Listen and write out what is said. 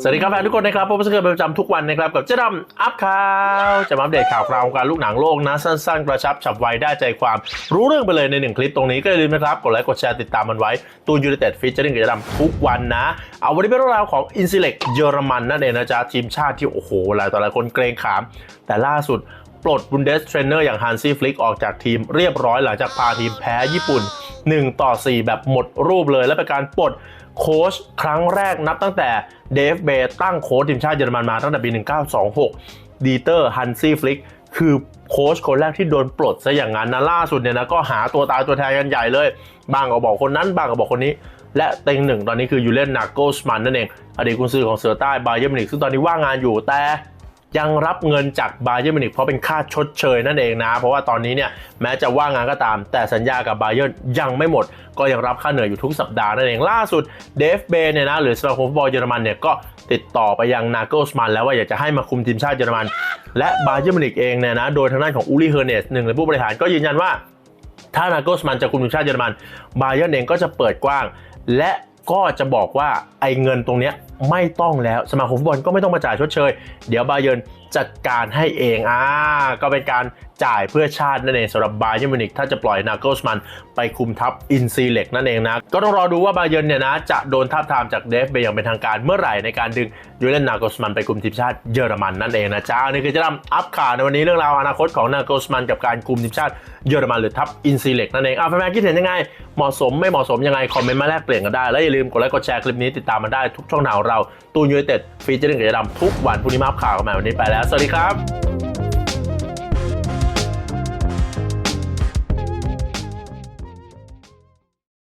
สวัสดีครับแฟนทุกคนนะครับพบกันเป็นประจำทุกวันนะครับกับเจ๊ดำอัพข่าวจะมาอัปเดตข่าวคราววงการลูกหนังโลกนะ สั้นๆ กระชับฉับไวได้ใจความรู้เรื่องไปเลยในหนึ่งคลิปตรงนี้ก็อย่าลืมนะครับกดไลค์กดแชร์ติดตามมันไว้ตูนยู i นเต็ดฟิชเจอริงกับเจ๊ดำทุกวันนะ เอาวันนี้เป็นเรื่องราวของอินซิเล็กเยอรมันนั่นเองนะจ๊ะทีมชาติที่โอ้โหหลายต่อหลายคนเกรงขาม แต่ล่าสุดปลดบุนเดสเทรนเนอร์อย่างฮันซี่ฟลิกออกจากทีมเรียบร้อยหลังจากพาทีมแพ้ญี่ปุ่น 1 ต่อ 4 แบบหมดรูปเลย และเป็นการปลดโค้ชครั้งแรกนับตั้งแต่เดฟเบย์ตั้งโค้ชทีมชาติเยอรมันมาตั้งแต่ปี 1926 ดีเตอร์ฮันซี่ฟลิกคือโค้ชคนแรกที่โดนปลดซะอย่างนั้นนะล่าสุดเนี่ยนะก็หาตัวตายตัวแทนกันใหญ่เลย บางก็บอกคนนั้นบางก็บอกคนนี้ และเต็งหนึ่งตอนนี้คือยูเลนนาโกสมันนั่นเองอดีตกุนซือของเสือใต้บาเยอร์มินิกซึ่งตอนนี้ว่างงานอยู่แต่ ยังรับเงินจากบาเยอร์มิวนิกเพราะเป็นค่าชดเชยนั่นเองนะ เพราะว่าตอนนี้เนี่ยแม้จะว่างงานก็ตาม แต่สัญญากับบาเยอร์ยังไม่หมด ก็ยังรับค่าเหนื่อยอยู่ทุกสัปดาห์นั่นเองล่าสุดเดฟเบย์เนี่ยนะหรือสมาคมฟุตบอลเยอรมันเนี่ยก็ติดต่อไปยังนาโกสมันแล้วว่าอยากจะให้มาคุมทีมชาติเยอรมัน และบาเยอร์มิวนิกเองเนี่ยนะโดยทางด้านของอูริเฮอร์เนสหนึ่งในผู้บริหารก็ยืนยันว่า ถ้านาโกสมันจะคุมทีมชาติเยอรมันบาเยอร์เองก็จะเปิดกว้าง และก็จะบอกว่าไอ้เงินตรงเนี้ย ไม่ต้องแล้วสมาคมฟุตบอลก็ไม่ต้องมาจ่ายชดเชย เดี๋ยวบาเยิร์นจัดการให้เองอ่าก็เป็นการจ่ายเพื่อชาตินั่นเองสำหรับบาเยิร์นมิวนิกถ้าจะปล่อยนาโกสมันไปคุมทัพอินซีเล็กนั่นเองนะ ก็ต้องรอดูว่าบาเยิร์นเนี่ยนะ จะโดนทับทามจากเดฟไปอย่างเป็นทางการเมื่อไหร่ในการดึงยูเลนนาโกสมันไปคุมทีมชาติเยอรมันนั่นเองนะจ้าอันนี่คือจะทำอัพข่าวในวันนี้เรื่องราวอนาคตของนาโกสมันกับการคุมทีมชาติเยอรมันหรือทัพอินซีเล็กนั่นเองเอะแฟนๆคิดเห็นยังไงเหมาะสมไม่เหมาะสมยังไงคอมเมนต์มาแลกเปลี่ยนกันได้แล้วอย่าลืมกดไลค์กดแชร์คลิปนี้ติดตามมาได้ทุกช่องทางของเราตูนยูไนเต็ดฟีเจอร์เรื่องกิจกรรมทุกวันพรุ่งนี้มาอัพข่าวกันใหม่วันนี้ไปแล้วสวัสดีครับ